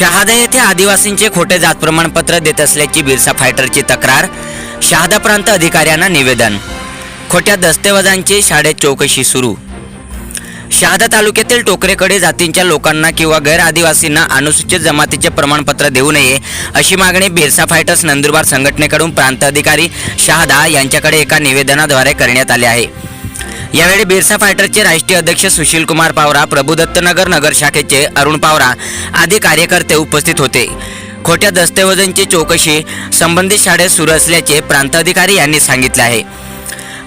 शहादा येथे आदिवासींचे खोटे जात प्रमाणपत्र देत असल्याची बिरसा फायटरची तक्रार शहादा प्रांत अधिकाऱ्यांना निवेदन. खोट्या दस्तेवजांची शाळेत चौकशी सुरू. शहादा तालुक्यातील टोकरेकडे जातींच्या लोकांना किंवा गैर आदिवासींना अनुसूचित जमातीचे प्रमाणपत्र देऊ नये अशी मागणी बिरसा फायटर्स नंदुरबार संघटनेकडून प्रांत अधिकारी शहादा यांच्याकडे एका निवेदनाद्वारे करण्यात आली आहे. यावेळी बिरसा फायटरचे राष्ट्रीय अध्यक्ष सुशील कुमार पावरा प्रभुदत्तनगर नगर शाखेचे अरुण पावरा आदी कार्यकर्ते उपस्थित होते. खोट्या दस्तऐवजांची चौकशी संबंधित शाळेत सुरू असल्याचे प्रांताधिकारी यांनी सांगितले आहे.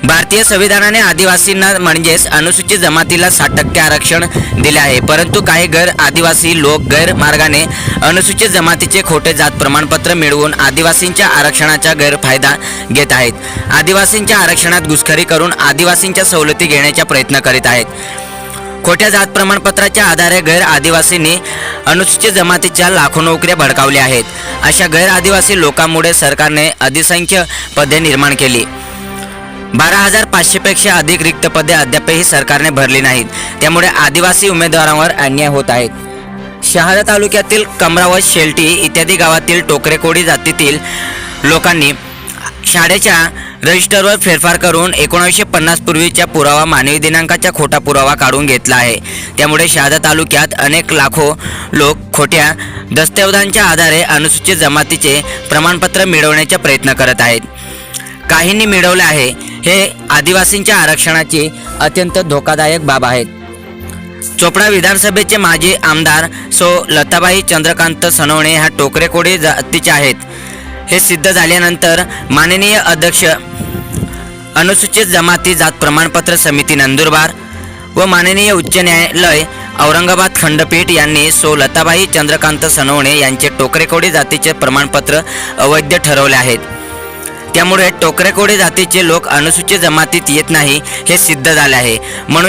भारतीय संविधानाने आदिवासींना म्हणजेच अनुसूचित जमातीला साठ टक्के आरक्षण दिले आहे. परंतु काही गैर आदिवासी लोक गैरमार्गाने अनुसूचित जमातीचे खोटे जात प्रमाणपत्र मिळवून आदिवासींच्या आरक्षणाचा गैरफायदा घेत आहेत. आदिवासींच्या आरक्षणात घुसखरी करून आदिवासींच्या सवलती घेण्याचा प्रयत्न करीत आहेत. खोट्या जात प्रमाणपत्राच्या आधारे गैर आदिवासींनी अनुसूचित जमातीच्या लाखो नोकऱ्या भडकावल्या आहेत. अशा गैर आदिवासी लोकांमुळे सरकारने अधिसंख्य पदे निर्माण केली. बारा हजार पाचशेपेक्षा अधिक रिक्त पदे अद्यापही सरकारने भरली नाहीत. त्यामुळे आदिवासी उमेदवारांवर अन्याय होत आहेत. शहादा तालुक्यातील कमरावत शेलटी इत्यादी गावातील टोकरेकोडी जातीतील लोकांनी शाळेच्या रजिस्टरवर फेरफार करून एकोणीसशे पन्नास पूर्वीच्या पुरावा मानवी दिनांकाचा खोटा पुरावा काढून घेतला आहे. त्यामुळे शहादा तालुक्यात अनेक लाखो लोक खोट्या दस्तऐवजांच्या आधारे अनुसूचित जमातीचे प्रमाणपत्र मिळवण्याचा प्रयत्न करत आहेत. काहींनी मिळवले आहे. हे आदिवासींच्या आरक्षणाची अत्यंत धोकादायक बाब आहेत. चोपडा विधानसभेचे माजी आमदार सो लताबाई चंद्रकांत सनवणे ह्या टोकरेकोडी जातीचे आहेत. हे सिद्ध झाल्यानंतर माननीय अध्यक्ष अनुसूचित जमाती जात प्रमाणपत्र समिती नंदुरबार व माननीय उच्च न्यायालय औरंगाबाद खंडपीठ यांनी सो लताबाई चंद्रकांत सनवणे यांचे टोकरेकोडी जातीचे प्रमाणपत्र अवैध ठरवले आहेत. त्यामुळे टोकरेकोडी जातीचे लोक अनुसूचित जमातीत येत नाही हे सिद्ध झाले आहे. म्हणून